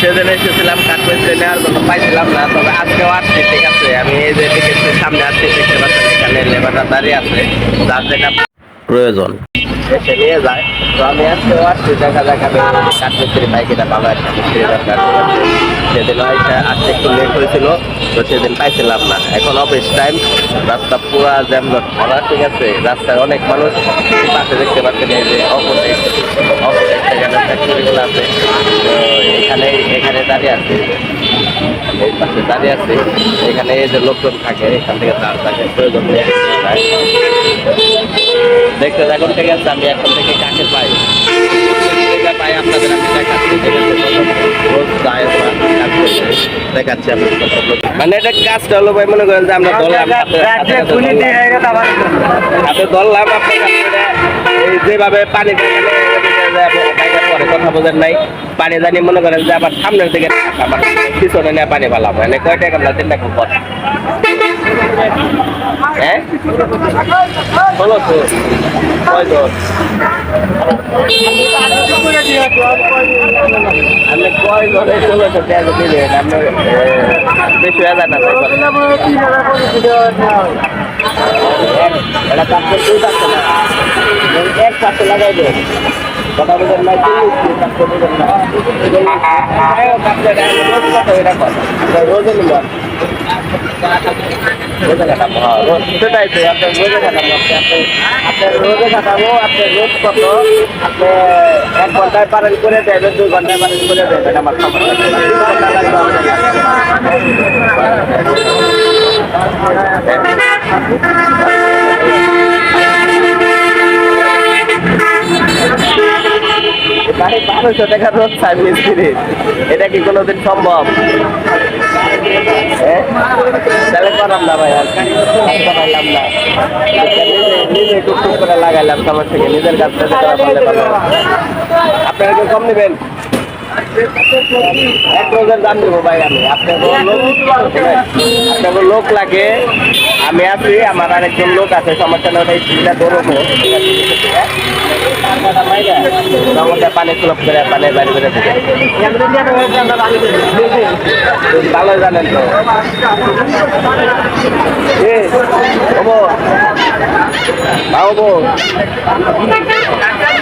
সেদিন এসেছিলাম কাঠমিস্ত্রি নেওয়ার জন্য পাইছিলাম না। তবে আজকেও আসছি, ঠিক আছে? আমি এই যে দেখেছি সামনে আসছি, দেখতে পাচ্ছেন, এখানে লেবাররা দাঁড়িয়ে আছে, যার যেটা প্রয়োজন। এসে নিয়ে যায়। তো আমি আজকেও আসছি, দেখা যাক আমি কাঠমিস্ত্রি পাই কিনা, ভালো একটা মিস্ত্রি দরকার। সেদিন আসতে একটু লেট হয়েছিল, তো সেদিন পাইছিলাম না। এখন অফিস টাইম রাস্তা পুরা জ্যামজট ভরা ঠিক আছে রাস্তায় অনেক মানুষ পাশে দেখতে পাচ্ছেন, এই যে অপোজিট অপোজিট এখানে ফ্যাক্টরিগুলো আছে। তো এখানে এখানে দাঁড়িয়ে আছে। এই পাশে দাঁড়িয়ে আছে। এখানে যে লোকজন থাকে, এখান থেকে তার তাকে প্রয়োজন দেখতে এখন ঠিক আছে? আমি এখন থেকে কাকে পাই? পাই আপনাদের আমি দেখাচ্ছি। দেখাচ্ছি মানে এটা কাজটা হলো ভাই মনে করেন যে আমরা ধরলাম ধরলাম। যেভাবে পানি পরে কথা বোঝেন নাই। পানি জানি মনে করেন যে আবার সামনের দিকে আমার পিছনে নিয়ে পানি পালাম মানে কয় টাকা না তিন টাকা পর হ্যাঁ? তো কয় দশ আপনি কয় ধরে ষোলোশো টাকা দিলেন আপনার বেশি হাজার না এটা চারশো দুই চারশো না এক চারশো লাগাই দেন। কথা বলেন না চারশো বলেন না এটা কথা রোজে নিলাম সেটাই তো আপনার রোজে কাটাবো আপনি আপনি আপনার রোজে কাটাবো আপনার রোজ কত আপনি এক ঘন্টায় পালন করে দেবেন দুই ঘন্টায় পালন করে দেবেন আমার ঘণ্টা লাগবে আমাদের ভাই বারোশো টাকা রোজ সার্ভিস ফ্রি এটা কি কোনোদিন সম্ভব হ্যাঁ? তাহলে করাম না ভাই, আর না নিজে টুকটুক করে লাগাইলাম সবার থেকে, নিজের হয়। আপনারা কেউ কম নেবেন লোক লাগে। আমি আছি আমার আরেকজন লোক আছে সমস্যা মাইরা, ওটার মধ্যে পানি সুলভ করে পানি বাড়ি করে দিবে। ভালো জানেন তো।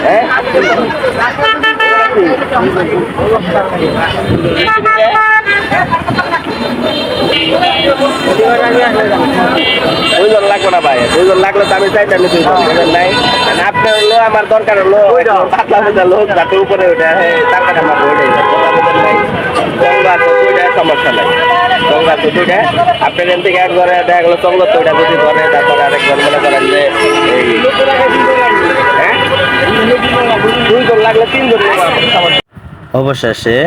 হ্যাঁ? দুইজন লাগবে না ভাই দুইজন লাগলে তো আমি চাইতাম না দুইজন নাই। মানে আপনার হলো আমার দরকার হলো পাতলা পাতলা লোক যাতে উপরে হ্যাঁ টাকাটা আমার কথা বুঝলেন তো দুইটা সমস্যা নাই। চঙ্গা তো দুইটা। আপনার এখান থেকে একবারে দেখা গেলো চঙ্গ তো ওইটা যদি ধরে তারপরে আরেকবার মনে করেন যে এই অবশেষে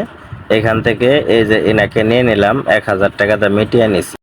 এখান থেকে এই যে এনাকে নিয়ে নিলাম এক হাজার টাকা টাকাটা মিটিয়ে নিছি।